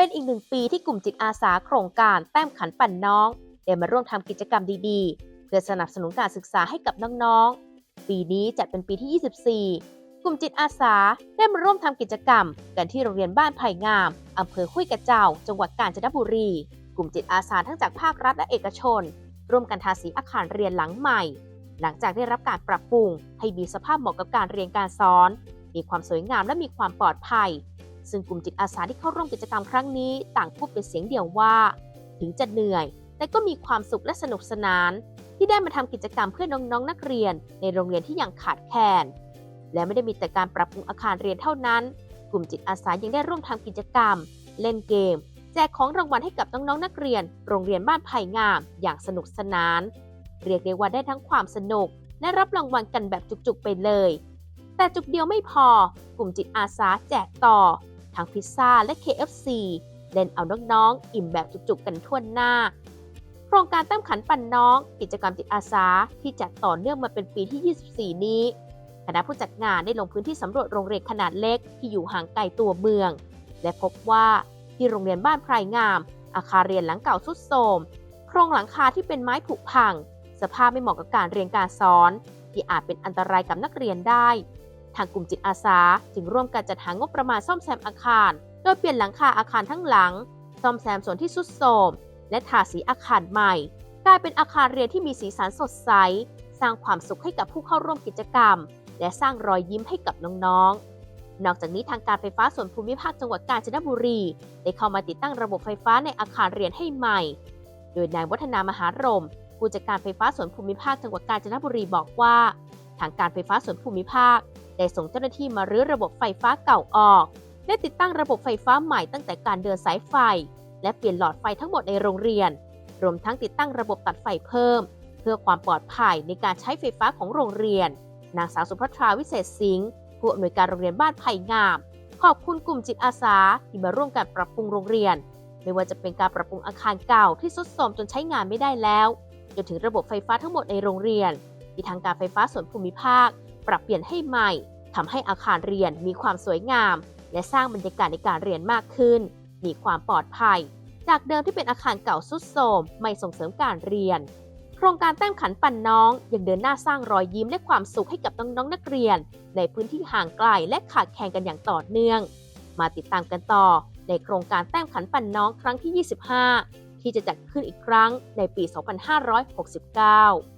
เป็นอีกหนึ่งปีที่กลุ่มจิตอาสาโครงการแต้มขันปั่นน้องได้มาร่วมทำกิจกรรมดีๆ เพื่อสนับสนุนการศึกษาให้กับน้องๆ ปีนี้จัดเป็นปีที่ 24 กลุ่มจิตอาสาได้มาร่วมทำกิจกรรม กันที่โรงเรียนบ้านไผ่งามอำเภอห้ยกระเจ้า จังหวัดกาญจนบุรี กลุ่มจิตอาสาทั้งจากภาครัฐและเอกชน ร่วมกันทาสีอาคารเรียนหลังใหม่ หลังจากได้รับการปรับปรุง ให้มีสภาพเหมาะกับการเรียนการสอน มีความสวยงามและมีความปลอดภัย ซึ่งกลุ่มจิตอาสาที่เข้าร่วมกิจกรรมครั้งนี้ ต่างพูดเป็นเสียงเดียวว่า ถึงจะเหนื่อย แต่ก็มีความสุขและสนุกสนาน ที่ได้มาทำกิจกรรมเพื่อน้องๆนนักเรียน ในโรงเรียนที่ยังขาดแคลนและไม่ได้มีแต่การปรับปรุงอาคารเรียนเท่านั้น กลุ่มจิตอาสายังได้ร่วมทำกิจกรรม เล่นเกม แจกของรางวัลให้กับน้องๆนักเรียน โรงเรียนบ้านไผ่งาม อย่างสนุกสนาน เรียกได้ว่าได้ทั้งความสนุก และรับรางวัลกันแบบจุกๆไปเลย แต่จุกเดียวไม่พอกลุ่มจิตอาสาแจกต่อ ทั้งพิซซ่าและ KFC เล่นเอาน้องๆอิ่มแบบจุกๆกันทั่วหน้า โครงการแต้มขันปั่นน้อง กิจกรรมจิตอาสาที่จัดต่อเนื่องมาเป็นปีที่ 24 นี้คณะผู้จัดงานได้ลงพื้นที่สำรวจโรงเรียนขนาดเล็กที่อยู่ห่างไกลตัวเมือง และพบว่าที่โรงเรียนบ้านไพรงาม อาคารเรียนหลังเก่าทรุดโทรมโครงหลังคาที่เป็นไม้ผุพัง สภาพไม่เหมาะกับการเรียนการสอน ที่อาจเป็นอันตรายกับนักเรียนได้ ทางกลุ่มจิตอาสา จึงร่วมกันจัดหางบประมาณซ่อมแซมอาคาร โดยเปลี่ยนหลังคาอาคารทั้งหลัง ซ่อมแซมส่วนที่ทรุดโทรมและทาสีอาคารใหม่ กลายเป็นอาคารเรียนที่มีสีสันสดใส สร้างความสุขให้กับผู้เข้าร่วมกิจกรรม และสร้างรอยยิ้มให้กับน้องๆ นอกจากนี้ทางการไฟฟ้าส่วนภูมิภาคจังหวัดกาญจนบุรี ได้เข้ามาติดตั้งระบบไฟฟ้าในอาคารเรียนให้ใหม่ โดยนายวัฒนามหารมผู้จัดการไฟฟ้าส่วนภูมิภาคจังหวัดกาญจนบุรีบอกว่า ทางการไฟฟ้าส่วนภูมิภาค ได้ส่งเจ้าหน้าที่มารื้อระบบไฟฟ้าเก่าออก และติดตั้งระบบไฟฟ้าใหม่ตั้งแต่การเดินสายไฟ และเปลี่ยนหลอดไฟทั้งหมดในโรงเรียน รวมทั้งติดตั้งระบบตัดไฟเพิ่ม เพื่อความปลอดภัยในการใช้ไฟฟ้าของโรงเรียน นางสาวสุภัทราวิเศษสิงห์ผู้อำนวยการโรงเรียนบ้านไผ่งาม ขอบคุณกลุ่มจิตอาสาที่มาร่วมกันปรับปรุงโรงเรียน ไม่ว่าจะเป็นการปรับปรุงอาคารเก่าที่ทรุดโทรมจนใช้งานไม่ได้แล้วจนถึงระบบไฟฟ้าทั้งหมดในโรงเรียน ที่ทางการไฟฟ้าส่วนภูมิภาค ปรับเปลี่ยนให้ใหม่ ทำให้อาคารเรียนมีความสวยงาม และสร้างบรรยากาศในการเรียนมากขึ้น มีความปลอดภัย จากเดิมที่เป็นอาคารเก่าทรุดโทรมไม่ส่งเสริมการเรียน โครงการแต้มขันปั่นน้องยังเดินหน้าสร้างรอยยิ้มและความสุขให้กับน้องๆนักเรียน ในพื้นที่ห่างไกลและขาดแคลนกันอย่างต่อเนื่อง มาติดตามกันต่อ ในโครงการแต้มขันปั่นน้องครั้งที่ 25 ที่จะจัดขึ้นอีกครั้งในปี 2569